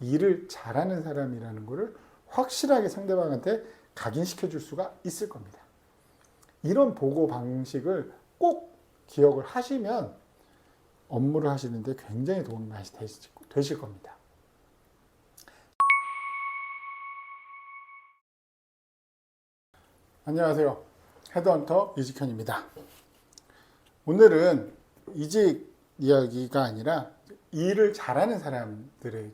일을 잘하는 사람이라는 것을 확실하게 상대방한테 각인시켜 줄 수가 있을 겁니다. 이런 보고 방식을 꼭 기억을 하시면 업무를 하시는데 굉장히 도움이 되실, 겁니다. 안녕하세요. 헤드헌터 이직현입니다. 오늘은 이직 이야기가 아니라 일을 잘하는 사람들의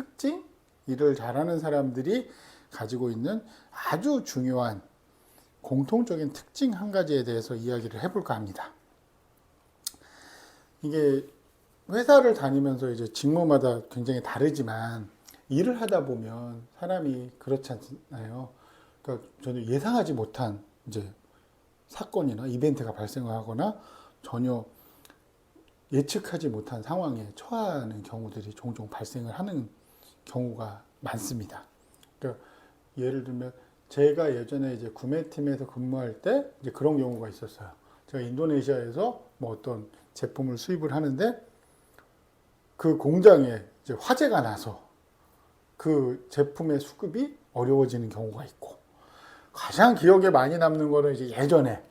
특징, 일을 잘하는 사람들이 가지고 있는 아주 중요한 공통적인 특징 한 가지에 대해서 이야기를 해볼까 합니다. 이게 회사를 다니면서 이제 직무마다 굉장히 다르지만 일을 하다 보면 사람이 그렇지 않나요? 그러니까 전혀 예상하지 못한 이제 사건이나 이벤트가 발생하거나 전혀 예측하지 못한 상황에 처하는 경우들이 종종 발생을 하는 경우가 많습니다. 그러니까 예를 들면 제가 예전에 이제 구매팀에서 근무할 때 이제 그런 경우가 있었어요. 제가 인도네시아에서 뭐 어떤 제품을 수입을 하는데 그 공장에 이제 화재가 나서 그 제품의 수급이 어려워지는 경우가 있고 가장 기억에 많이 남는 거는 이제 예전에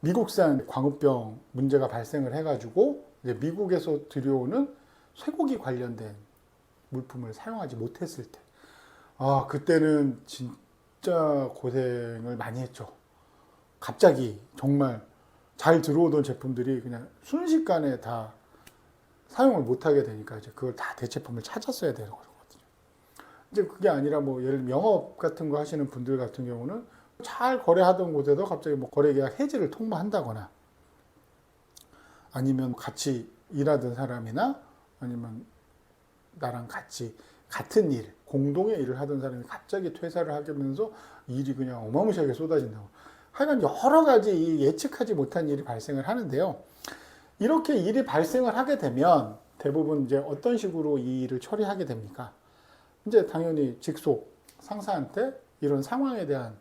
미국산 광우병 문제가 발생을 해가지고 이제 미국에서 들여오는 쇠고기 관련된 물품을 사용하지 못했을 때, 아 그때는 진짜 고생을 많이 했죠. 갑자기 정말 잘 들어오던 제품들이 그냥 순식간에 다 사용을 못하게 되니까 이제 그걸 다 대체품을 찾았어야 되는 거거든요. 이제 그게 아니라 뭐 예를 들면 영업 같은 거 하시는 분들 같은 경우는 잘 거래하던 곳에서 갑자기 뭐 거래 계약 해지를 통보한다거나 아니면 같이 일하던 사람이나 아니면 나랑 같이 같은 일, 공동의 일을 하던 사람이 갑자기 퇴사를 하면서 일이 그냥 어마무시하게 쏟아진다고. 하여간 여러 가지 예측하지 못한 일이 발생을 하는데요. 이렇게 일이 발생을 하게 되면 대부분 이제 어떤 식으로 이 일을 처리하게 됩니까? 이제 당연히 직속 상사한테 이런 상황에 대한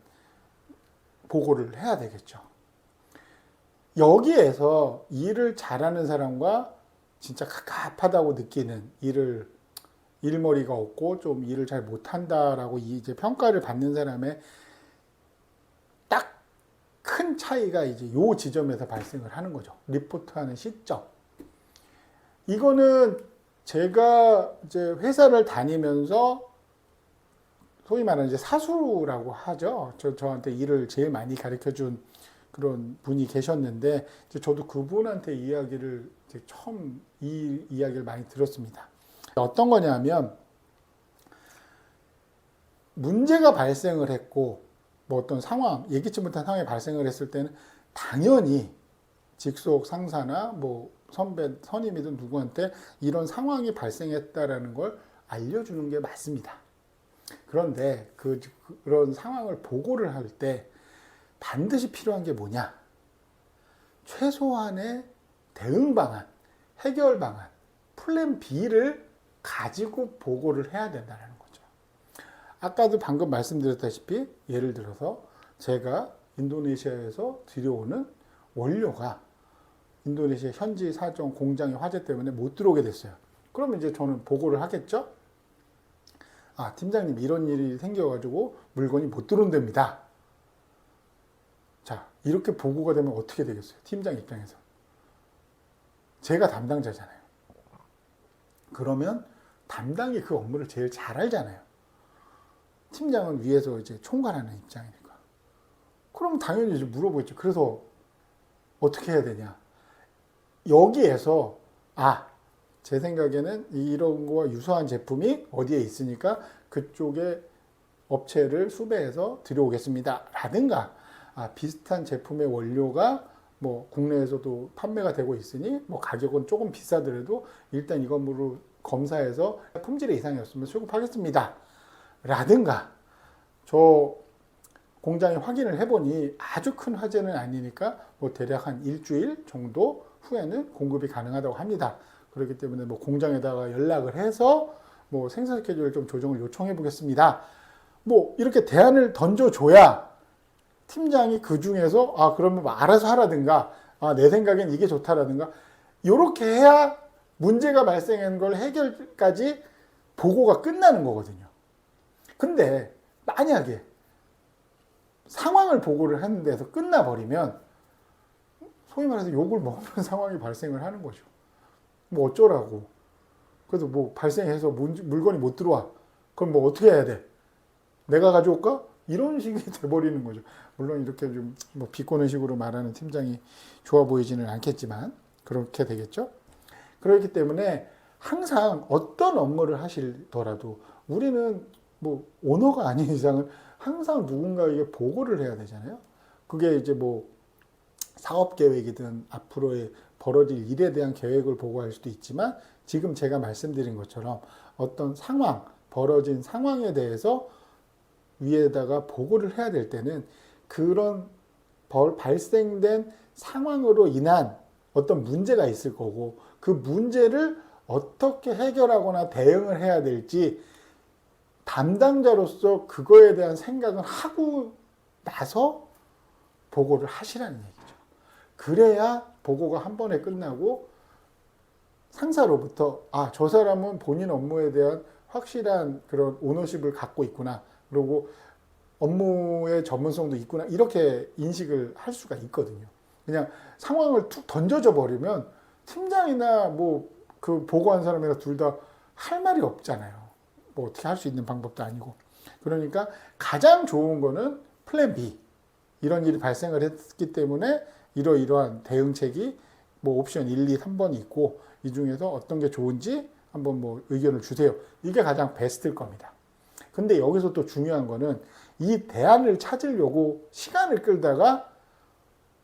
보고를 해야 되겠죠. 여기에서 일을 잘하는 사람과 진짜 갑갑하다고 느끼는 일을 일머리가 없고 좀 일을 잘 못한다라고 이제 평가를 받는 사람의 딱 큰 차이가 이제 요 지점에서 발생을 하는 거죠. 리포트하는 시점. 이거는 제가 이제 회사를 다니면서 소위 말하는 이제 사수라고 하죠. 저, 저한테 일을 제일 많이 가르쳐 준 그런 분이 계셨는데, 저도 그분한테 이야기를 처음 이 이야기를 많이 들었습니다. 어떤 거냐면, 문제가 발생을 했고, 뭐 어떤 상황, 예기치 못한 상황이 발생을 했을 때는 당연히 직속 상사나 뭐 선배, 선임이든 누구한테 이런 상황이 발생했다라는 걸 알려주는 게 맞습니다. 그런데 그, 그런 상황을 보고를 할 때 반드시 필요한 게 뭐냐? 최소한의 대응 방안, 해결 방안, 플랜 B를 가지고 보고를 해야 된다는 거죠. 아까도 방금 말씀드렸다시피 예를 들어서 제가 인도네시아에서 들여오는 원료가 인도네시아 현지 사정 공장의 화재 때문에 못 들어오게 됐어요. 그러면 이제 저는 보고를 하겠죠? 아, 팀장님 이런 일이 생겨가지고 물건이 못 들어온답니다. 자, 이렇게 보고가 되면 어떻게 되겠어요? 팀장 입장에서. 제가 담당자잖아요. 그러면 담당이 그 업무를 제일 잘 알잖아요. 팀장은 위에서 이제 총괄하는 입장이니까. 그럼 당연히 이제 물어보겠죠. 그래서 어떻게 해야 되냐? 여기에서 아, 제 생각에는 이런 거와 유사한 제품이 어디에 있으니까 그쪽에 업체를 수배해서 들여오겠습니다. 라든가 아, 비슷한 제품의 원료가 뭐 국내에서도 판매가 되고 있으니 뭐 가격은 조금 비싸더라도 일단 이건으로 검사해서 품질의 이상이 없으면 수급하겠습니다. 라든가 저 공장에 확인을 해보니 아주 큰 화재는 아니니까 뭐 대략 한 일주일 정도 후에는 공급이 가능하다고 합니다. 그렇기 때문에 뭐 공장에다가 연락을 해서 뭐 생산 스케줄을 좀 조정을 요청해 보겠습니다. 뭐 이렇게 대안을 던져줘야 팀장이 그 중에서 아 그러면 뭐 알아서 하라든가 아 내 생각엔 이게 좋다라든가 이렇게 해야 문제가 발생한 걸 해결까지 보고가 끝나는 거거든요. 근데 만약에 상황을 보고를 하는 데서 끝나버리면 소위 말해서 욕을 먹는 상황이 발생을 하는 거죠. 뭐 어쩌라고. 그래도 뭐 발생해서 문- 물건이 못 들어와. 그럼 뭐 어떻게 해야 돼? 내가 가져올까? 이런 식이 돼버리는 거죠. 물론 이렇게 좀 뭐 비꼬는 식으로 말하는 팀장이 좋아 보이지는 않겠지만 그렇게 되겠죠. 그렇기 때문에 항상 어떤 업무를 하시더라도 우리는 뭐 오너가 아닌 이상은 항상 누군가에게 보고를 해야 되잖아요. 그게 이제 뭐 사업 계획이든 앞으로의 벌어질 일에 대한 계획을 보고할 수도 있지만 지금 제가 말씀드린 것처럼 어떤 상황, 벌어진 상황에 대해서 위에다가 보고를 해야 될 때는 그런 벌, 발생된 상황으로 인한 어떤 문제가 있을 거고 그 문제를 어떻게 해결하거나 대응을 해야 될지 담당자로서 그거에 대한 생각을 하고 나서 보고를 하시라는 얘기죠. 그래야 보고가 한 번에 끝나고 상사로부터 아, 저 사람은 본인 업무에 대한 확실한 그런 오너십을 갖고 있구나. 그리고 업무의 전문성도 있구나. 이렇게 인식을 할 수가 있거든요. 그냥 상황을 툭 던져져 버리면 팀장이나 뭐 그 보고한 사람이나 둘 다 할 말이 없잖아요. 뭐 어떻게 할 수 있는 방법도 아니고. 그러니까 가장 좋은 거는 플랜 B. 이런 일이 발생을 했기 때문에 이러이러한 대응책이 뭐 옵션 1, 2, 3번이 있고 이 중에서 어떤 게 좋은지 한번 뭐 의견을 주세요. 이게 가장 베스트일 겁니다. 근데 여기서 또 중요한 거는 이 대안을 찾으려고 시간을 끌다가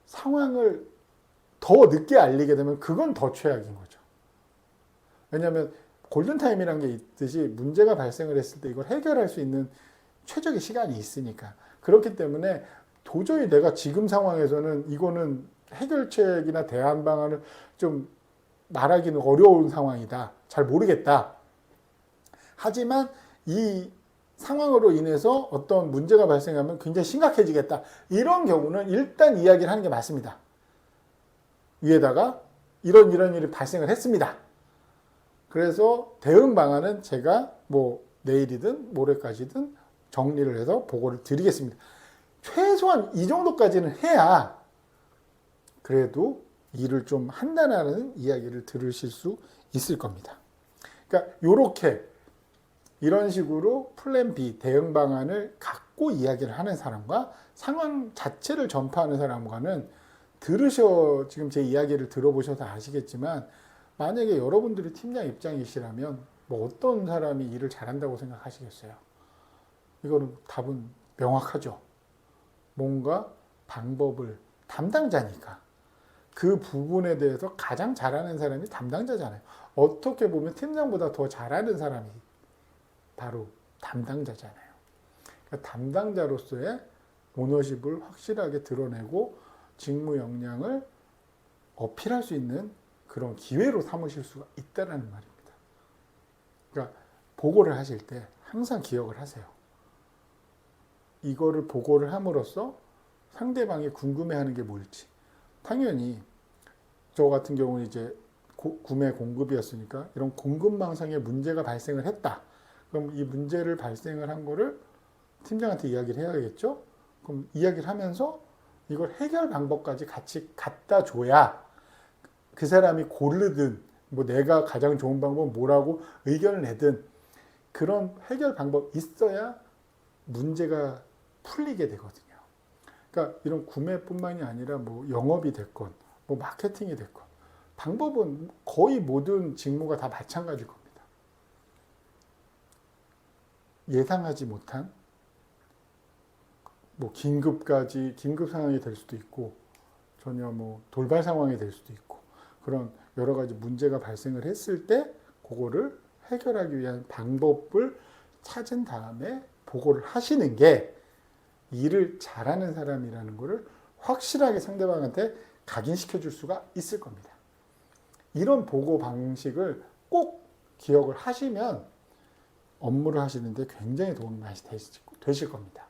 상황을 더 늦게 알리게 되면 그건 더 최악인 거죠. 왜냐하면 골든타임이라는 게 있듯이 문제가 발생을 했을 때 이걸 해결할 수 있는 최적의 시간이 있으니까. 그렇기 때문에 도저히 내가 지금 상황에서는 이거는 해결책이나 대안 방안을 좀 말하기는 어려운 상황이다. 잘 모르겠다. 하지만 이 상황으로 인해서 어떤 문제가 발생하면 굉장히 심각해지겠다. 이런 경우는 일단 이야기를 하는 게 맞습니다. 위에다가 이런 이런 일이 발생을 했습니다. 그래서 대응 방안은 제가 뭐 내일이든 모레까지든 정리를 해서 보고를 드리겠습니다. 최소한 이 정도까지는 해야 그래도 일을 좀 한다는 이야기를 들으실 수 있을 겁니다. 그러니까 이렇게 이런 식으로 플랜 B 대응 방안을 갖고 이야기를 하는 사람과 상황 자체를 전파하는 사람과는 들으셔 지금 제 이야기를 들어보셔서 아시겠지만 만약에 여러분들이 팀장 입장이시라면 뭐 어떤 사람이 일을 잘한다고 생각하시겠어요? 이거는 답은 명확하죠. 뭔가 방법을 담당자니까 그 부분에 대해서 가장 잘하는 사람이 담당자잖아요. 어떻게 보면 팀장보다 더 잘하는 사람이 바로 담당자잖아요. 그러니까 담당자로서의 오너십을 확실하게 드러내고 직무 역량을 어필할 수 있는 그런 기회로 삼으실 수가 있다는 말입니다. 그러니까 보고를 하실 때 항상 기억을 하세요. 이거를 보고를 함으로써 상대방이 궁금해하는 게 뭘지. 당연히 저 같은 경우는 이제 고- 구매 공급이었으니까 이런 공급 망상에 문제가 발생을 했다. 그럼 이 문제를 발생을 한 거를 팀장한테 이야기를 해야겠죠? 그럼 이야기를 하면서 이걸 해결 방법까지 같이 갖다 줘야 그 사람이 고르든 뭐 내가 가장 좋은 방법은 뭐라고 의견을 내든 그런 해결 방법 있어야 문제가 풀리게 되거든요. 그러니까 이런 구매뿐만이 아니라 뭐 영업이 됐건 뭐 마케팅이 됐건 방법은 거의 모든 직무가 다 마찬가지일 겁니다. 예상하지 못한 뭐 긴급까지 긴급 상황이 될 수도 있고 전혀 뭐 돌발 상황이 될 수도 있고 그런 여러 가지 문제가 발생을 했을 때 그거를 해결하기 위한 방법을 찾은 다음에 보고를 하시는 게 일을 잘하는 사람이라는 것을 확실하게 상대방한테 각인시켜 줄 수가 있을 겁니다. 이런 보고 방식을 꼭 기억을 하시면 업무를 하시는데 굉장히 도움이 많이 되실, 겁니다.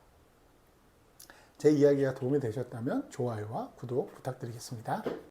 제 이야기가 도움이 되셨다면 좋아요와 구독 부탁드리겠습니다.